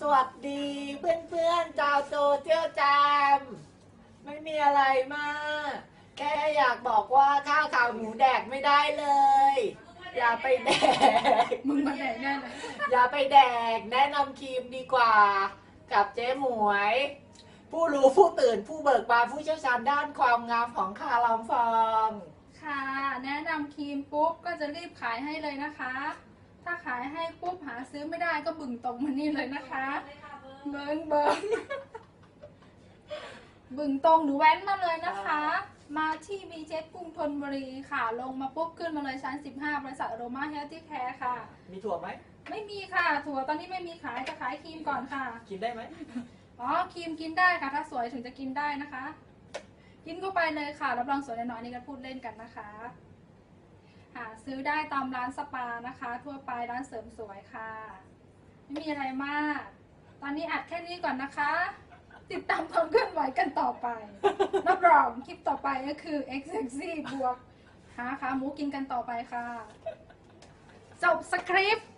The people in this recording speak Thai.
สวัสดีเพื่อนๆชาวโซเชียลแจมไม่มีอะไรมาก แค่อยากบอกว่าข้าวขาหมูแดกไม่ได้เลย อย่าไปแดก มึงมาแดกแน่เลยอย่าไปแดก แนะนำครีมดีกว่า กับเจ๊หมวย ผู้รู้ผู้ตื่นผู้เบิกบานผู้เชี่ยวชาญด้านความงามของคาลอมฟอง ค่ะ แนะนำครีมปุ๊บก็จะรีบขายให้เลยนะคะถ้า ขายให้ปุ๊บหาซื้อไม่ได้ก็บึงตรงมานี่เลยนะคะ เบิงเบิงบึงตรงหรือแว้นมาเลยนะคะ มาที่บีเจกรุงธนบุรีค่ะ ลงมาปุ๊บขึ้นมาเลยชั้น 15 บริษัทโรมาเฮลที่แคร์ค่ะ มีถั่วไหมไม่มีค่ะ ถั่วตอนนี้ไม่มีขายจะขายครีมก่อนค่ะ กินได้ไหมอ๋อครีมกินได้ค่ะ ถ้าสวยถึงจะกินได้นะคะ กินเข้าไปเลยค่ะรับรองสวยแน่นอนอันนี่ก็พูดเล่นกันนะคะ หาซื้อได้ตามร้านสปานะคะ ทั่วไปร้านเสริมสวยค่ะ ไม่มีอะไรมาก ตอนนี้อัดแค่นี้ก่อนนะคะ ติดตามความเคลื่อนไหวกันต่อไปรับรองคลิปต่อไปก็คือ X x y บวกหาขาหมูกินกันต่อไปค่ะ จบสคริปต์